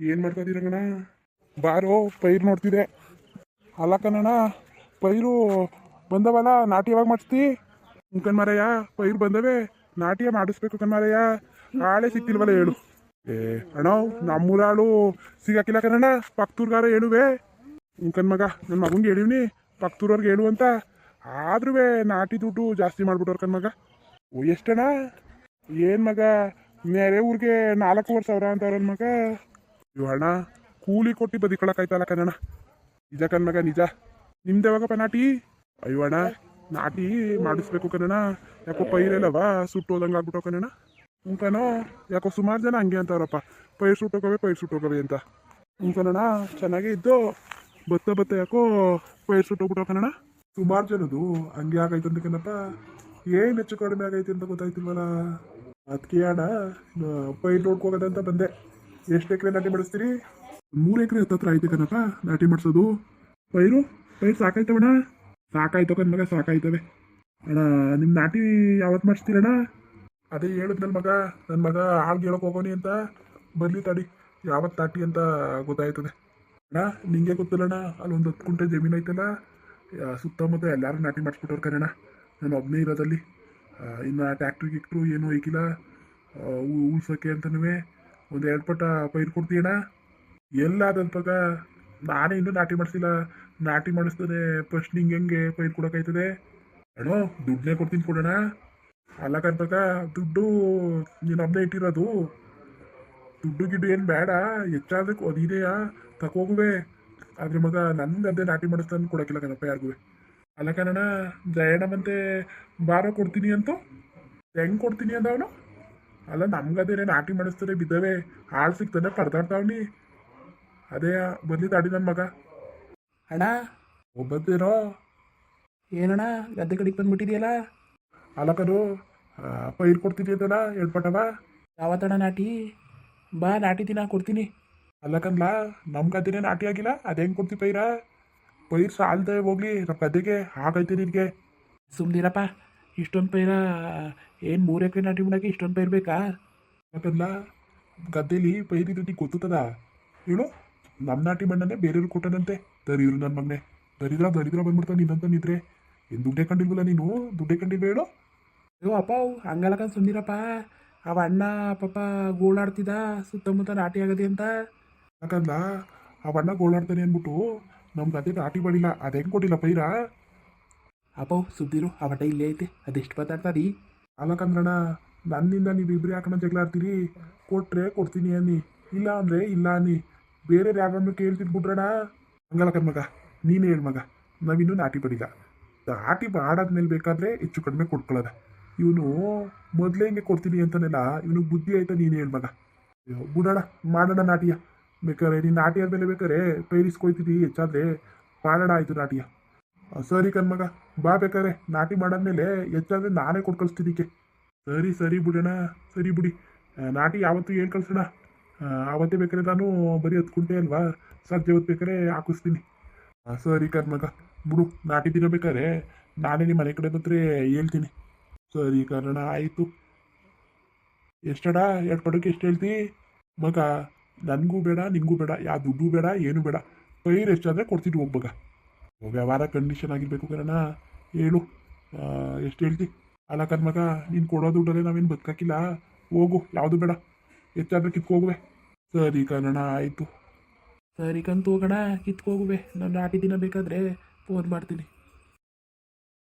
ಏನು ಮಾಡ್ಕೊತೀರಂಗಣ ಬಾರೋ, ಪೈರು ನೋಡ್ತಿದೆ. ಅಲ್ಲ ಕಣಣ್ಣ, ಪೈರು ಬಂದವಲ್ಲ, ನಾಟಿ ಯಾವಾಗ ಮಾಡಿಸ್ತಿ? ಕಣ್ಮಾರಯ್ಯ, ಪೈರು ಬಂದವೆ, ನಾಟಿಯ ಮಾಡಿಸ್ಬೇಕು ಕಣ್ಮಾರಯ್ಯ. ಆಳೆ ಸಿಕ್ತಿಲ್ವಲ್ಲ ಹೇಳು. ಏ, ಅಣ್ಣ, ನಮ್ಮೂರಾಳು ಸಿಗಾಕಿಲ್ಲ ಕಣಣ್ಣ, ಪಕ್ತೂರ್ಗಾರ ಹೇಳುವೆ ಕಣ್ ಮಗ ನನ್ನ ಮಗಂಗೆ ಹೇಳಿವ್ನಿ, ಪಕ್ತೂರವ್ರಿಗೆ ಹೇಳು ಅಂತ. ಆದ್ರೂ ನಾಟಿ ದುಡ್ಡು ಜಾಸ್ತಿ ಮಾಡ್ಬಿಟ್ಟವ್ರ ಕಣ್ ಮಗ ಓ, ಎಷ್ಟಣ್ಣ? ಏನ್ ಮಗ, ನೆರೆ ಊರಿಗೆ ನಾಲ್ಕೂವರೆ ಸಾವಿರ ಅಂತಾರ ಮಗ. ಇವ್ ಅಣ್ಣ, ಕೂಲಿ ಕೊಟ್ಟು ಬದಿಕೊಳಕಾಯ್ತಲ್ಲ ಕಣಣ್ಣ ನಿಜ ಕಣ್ಮಗ, ನಿಜ. ನಿಮ್ದೆ ಯಾವಾಗಪ್ಪ ನಾಟಿ? ಅಯ್ಯೋ ಅಣ್ಣ, ನಾಟಿ ಮಾಡಿಸ್ಬೇಕು ಕಣಣ್ಣ ಯಾಕೋ ಪೈರೆಲ್ಲವ ಸುಟ್ಟೋದಂಗೆ ಆಗ್ಬಿಟ್ಟು ಕಣಣ್ಣ ಉಂಕನೋ ಯಾಕೋ ಸುಮಾರು ಜನ ಹಂಗೆ ಅಂತಾರಪ್ಪ. ಪೈರು ಸುಟ್ಟೋಗವೆ ಪೈರು ಸುಟ್ಟೋಗವೆ ಅಂತ. ಹ್ಞೂ ಕಣಣ್ಣ ಚೆನ್ನಾಗೇ ಇದ್ದು ಬತ್ತ ಬತ್ತ ಯಾಕೋ ಪೈರು ಸುಟ್ಟೋಗ್ಬಿಟ್ಟು ಕಣಣ್ಣ ಸುಮಾರು ಜನದು ಹಂಗೆ ಆಗೈತೆ ಅಂತ ಕಣಪ್ಪ ಏನು ಹೆಚ್ಚು ಕಡಿಮೆ ಆಗೈತೆ ಅಂತ ಗೊತ್ತಾಯ್ತಿಲ್ವಲ್ಲ? ಅದಕ್ಕೆ ಅಣ್ಣ ಪೈರು ನೋಡ್ಕೋಗದಂತ ಬಂದೆ. ಎಷ್ಟು ಎಕರೆ ನಾಟಿ ಮಾಡಿಸ್ತೀರಿ? ಮೂರು ಎಕರೆ ಹತ್ತತ್ರ ಐತೆ ಕಣಪ್ಪ, ನಾಟಿ ಮಾಡಿಸೋದು. ಪೈರು ಪೈರು ಸಾಕಾಯ್ತವಣ್ಣ ಸಾಕಾಯ್ತು ಕಣ್ ಮಗ, ಸಾಕಾಯ್ತವೆ. ಅಣ್ಣ ನಿಮ್ಮ ನಾಟಿ ಯಾವತ್ತು ಮಾಡಿಸ್ತೀರಣ್ಣ ಅದೇ ಹೇಳಿದ್ ನನ್ನ ಮಗ ನನ್ನ ಮಗ ಹಾಳು ಹೇಳೋಕೆ ಹೋಗೋನಿ ಅಂತ. ಬರ್ಲಿ ತಡಿ ಯಾವತ್ತು ನಾಟಿ ಅಂತ ಗೊತ್ತಾಯ್ತದೆ. ಅಣ್ಣ, ನಿಂಗೆ ಗೊತ್ತಿಲ್ಲಣ್ಣ ಅಲ್ಲಿ ಒಂದು ಹತ್ತು ಕುಂಟೆ ಜಮೀನು ಐತಲ್ಲ ಸುತ್ತಮುತ್ತ ಎಲ್ಲರೂ ನಾಟಿ ಮಾಡಿಸ್ಬಿಟ್ಟವ್ರು ಕಣಣ್ಣ ನಾನು ಒಬ್ಬನೇ ಇರೋದಲ್ಲಿ. ಇನ್ನು ಟ್ಯಾಕ್ಟ್ರಿ ಗಿಕ್ಟ್ರು ಏನೂ ಐಕಿಲ್ಲ. ಉಳ್ಸೋಕ್ಕೆ ಅಂತನೂ ಒಂದು ಎರಡು ಪಟ ಪೈರು ಕೊಡ್ತೀಯಣ್ಣ ಎಲ್ಲ ಅದಂತಾಗ ನಾನೇ ಇನ್ನೂ ನಾಟಿ ಮಾಡಿಸಿಲ್ಲ. ನಾಟಿ ಮಾಡಿಸ್ತದೆ ಫಸ್ಟ್ ನಿಂಗೆ ಹೆಂಗೆ ಪೈರು ಕೊಡೋಕ್ಕಾಯ್ತದೆ ಅಣ್ಣೋ, ದುಡ್ಡನ್ನೇ ಕೊಡ್ತೀನಿ ಕೊಡೋಣ ಅಲ್ಲ ಕಂತಾಗ ದುಡ್ಡು ನೀನು ಒಬ್ಬನೇ ಇಟ್ಟಿರೋದು. ದುಡ್ಡು ಗಿಡ್ಡು ಏನು ಬೇಡ. ಹೆಚ್ಚಾದ್ರೆ ಅದಿದೆಯಾ? ತಕೋಗುವೆ. ಆದ್ರೆ ಮಗ ನನ್ಗೆ ಅದೇ ನಾಟಿ ಮಾಡಿಸ್ತಾನೆ ಕೊಡೋಕ್ಕಿಲ್ಲ ಕಣಪ್ಪ ಯಾರಿಗೂ ಅಲ್ಲ ಕಣಣ್ಣ ಜಯಣ್ಣ ಮತ್ತೆ ಬಾರೋ ಕೊಡ್ತೀನಿ ಅಂತ? ಹೆಂಗೆ ಕೊಡ್ತೀನಿ ಅಂದ ಅವನು? ಅಲ್ಲ ನಮ್ಗದೇನೆ ನಾಟಿ ಮಾಡಿಸ್ತಾರೆ ಬಿದ್ದವೆ. ಹಾಳು ಸಿಗ್ತಾನೆ ಪರ್ದಾಡ್ತಾವ್ನಿ ಅದೇ ಬಂದಿದ್ದ ಅಡಿ ನನ್ನ ಮಗ. ಅಣ್ಣ? ಒಬ್ಬತ್ತೇನೋ ಏನಣ್ಣ ಗದ್ದೆ ಕಡೆಗೆ ಬಂದ್ಬಿಟ್ಟಿದೆಯಲ್ಲ? ಅಲಕರು ಪೈರು ಕೊಡ್ತೀನಿ ಅಂತಲ್ಲ ಹೇಳ್ಪಟ್ಟವ ಯಾವತ್ತಣ ನಾಟಿ? ಬಾ ನಾಟಿ ದಿನ ಕೊಡ್ತೀನಿ. ಅಲ್ಲಕನ್ಲ ನಮ್ಮ ಗದ್ದೆನೇ ನಾಟಿ ಆಗಿಲ್ಲ ಅದು ಹೆಂಗೆ ಕೊಡ್ತಿ ಪೈರ? ಪೈರು ಸಾಲ್ದೆ ಹೋಗ್ಲಿ ನಮ್ಮ ಗದ್ದೆಗೆ ಹಾಗೈತೆ ನಿನಗೆ. ಸುಮ್ನಿರಪ್ಪ. ಇಷ್ಟೊಂದು ಪೈರ ಏನು ಮೂರು ಎಕರೆ ನಾಟಿ ಮಾಡಕ್ಕೆ ಇಷ್ಟೊಂದು ಪೈರ್ ಬೇಕಾ? ಯಾಕಂದ್ಲ ಗದ್ದೆಲಿ ಪೈರಿ ನೀ ಗೊತ್ತದ? ಹೇಳು ನಮ್ಮ ನಾಟಿ ಮಣ್ಣನ್ನೇ ಬೇರೆಯವ್ರಿಗೆ ಕೊಟ್ಟನಂತೆ. ದರಿದ್ರು ನನ್ನ ಮಗನೆ. ದರಿದ್ರ ದರಿದ್ರ ಬಂದ್ಬಿಡ್ತಾನೆ ನಿನ್ನಂತ ನಿದ್ರೆ. ಏನು ದುಡ್ಡೇ ಕಂಡಿಲ್ವಲ್ಲ ನೀನು? ದುಡ್ಡೇ ಕಂಡಿಲ್ವ ಹೇಳು? ಅಯ್ಯೋ ಅಪ್ಪ ಅವು ಹಂಗಲಕ ಸುಂದಿರಪ್ಪ ಅವ ಅಣ್ಣ ಪಾಪ ಗೋಳಾಡ್ತಿದ್ದ ಸುತ್ತಮುತ್ತ ನಾಟಿ ಆಗದೆ ಅಂತ. ಯಾಕಂದ್ಲ ಅಣ್ಣ ಗೋಳಾಡ್ತಾನೆ ಅಂದ್ಬಿಟ್ಟು ನಮ್ಮ ಗದ್ದೆ ನಾಟಿ ಮಾಡಿಲ್ಲ. ಅದು ಹೆಂಗೆ ಕೊಟ್ಟಿಲ್ಲ ಪೈರ? ಅಪ್ಪ, ಸುದ್ದಿರು ಅವಟ ಇಲ್ಲೇ ಐತೆ. ಅದೆಷ್ಟು ಮಾತಾಡ್ತಾರಿ ಅಲ್ಲಕಂದ್ರಣ್ಣ ನನ್ನಿಂದ ನೀವು ಯಾಕಣ್ಣ ಜಗಳ ಆಡ್ತೀರಿ? ಕೊಟ್ರೆ ಕೊಡ್ತೀನಿ ಅನ್ನಿ. ಇಲ್ಲ ಅಂದ್ರೆ ಇಲ್ಲ ಅನ್ನಿ. ಬೇರೆ ಯಾರನ್ನು ಕೇಳ್ತೀನಿ ಬಿಡ್ರಣ್ಣ ಹಂಗಲ್ಲ ಕಣ್ಮಗ ನೀನೇ ಹೇಳಿ ಮಗ. ನಾವಿನ್ನೂ ನಾಟಿ ಪಡಿಲ್ಲ. ನಾಟಿ ಮಾಡಾದ್ಮೇಲೆ ಬೇಕಾದ್ರೆ ಹೆಚ್ಚು ಕಡಿಮೆ ಕೊಟ್ಕೊಳ್ಳೋದ ಇವನು ಮೊದಲೇ ಹಿಂಗೆ ಕೊಡ್ತೀನಿ ಅಂತಾನೆಲ್ಲ ಇವನು ಬುದ್ಧಿ ಆಯ್ತಾ ನೀನು ಹೇಳಿ ಮಗ? ಬಿಡೋಣ ಮಾಡೋಣ ನಾಟಿಯ. ಬೇಕಾದ್ರೆ ನೀನು ನಾಟಿ ಆದಮೇಲೆ ಬೇಕಾದ್ರೆ ಪೈರಿಸ್ಕೊಯ್ತೀನಿ ಹೆಚ್ಚಾದ್ರೆ. ಮಾಡೋಣ ಆಯಿತು ನಾಟಿಯ. ಸರಿ ಕಣ್ಮಗ ಬಾ ಬೇಕಾರೆ, ನಾಟಿ ಮಾಡಾದ್ಮೇಲೆ ಹೆಚ್ಚಾದ್ರೆ ನಾನೇ ಕೊಟ್ಟು ಕಳಿಸ್ತಿದ್ದಕ್ಕೆ ಸರಿ ಸರಿ ಬಿಡೋಣ, ಸರಿ ಬಿಡಿ. ನಾಟಿ ಯಾವತ್ತು ಏನು ಕಳಿಸೋಣ? ಆವತ್ತೇ ಬೇಕಾದ್ರೆ ನಾನು ಬರೀ ಹತ್ತು ಅಲ್ವಾ? ಸಂಜೆ ಹೊತ್ತು ಬೇಕಾದ್ರೆ ಹಾಕಿಸ್ತೀನಿ. ಸರಿ ಕರ್ಮಗ, ಬಿಡು, ನಾಟಿ ದಿನ ಬೇಕಾದ್ರೆ ನಾನೇ ನಿಮ್ಮ ಮನೆ ಕಡೆ ಬಂದರೆ ಹೇಳ್ತೀನಿ. ಸರಿ ಕಾರಣ, ಆಯಿತು. ಎಷ್ಟಡ ಎರಡು ಪಡೋಕ್ಕೆ ಎಷ್ಟು ಹೇಳ್ತಿ? ಮಗ, ನನಗೂ ಬೇಡ, ನಿಂಗೂ ಬೇಡ ಯಾವ ದುಡ್ಡು ಬೇಡ, ಏನೂ ಬೇಡ. ಪೈರ್ ಎಷ್ಟಾದರೆ ಕೊಡ್ತೀನಿ ಹೋಗ್ಬೇಕ ವ್ಯವಹಾರ ಕಂಡೀಷನ್ ಆಗಿರಬೇಕು ಕಣ ಹೇಳು. ಎಷ್ಟು ಹೇಳ್ತಿ? ಅಲ್ಲ ಕನ್ಮಗ, ನೀನು ಕೊಡೋ ದುಡ್ಡಲ್ಲೇ ನಾವೇನು ಬದುಕಾಕಿಲ್ಲ. ಹೋಗು, ಯಾವುದು ಬೇಡ. ಎತ್ತಾದ್ರೆ ಕಿತ್ಕೋಗುವೆ. ಸರಿ ಕಣ ಆಯಿತು. ಸರಿ ಕಂತು ಹೋಗೋಣ ಕಿತ್ಕೋಗುವೆ. ನಾನು ನಾಟಿ ದಿನ ಬೇಕಾದರೆ ಫೋನ್ ಮಾಡ್ತೀನಿ.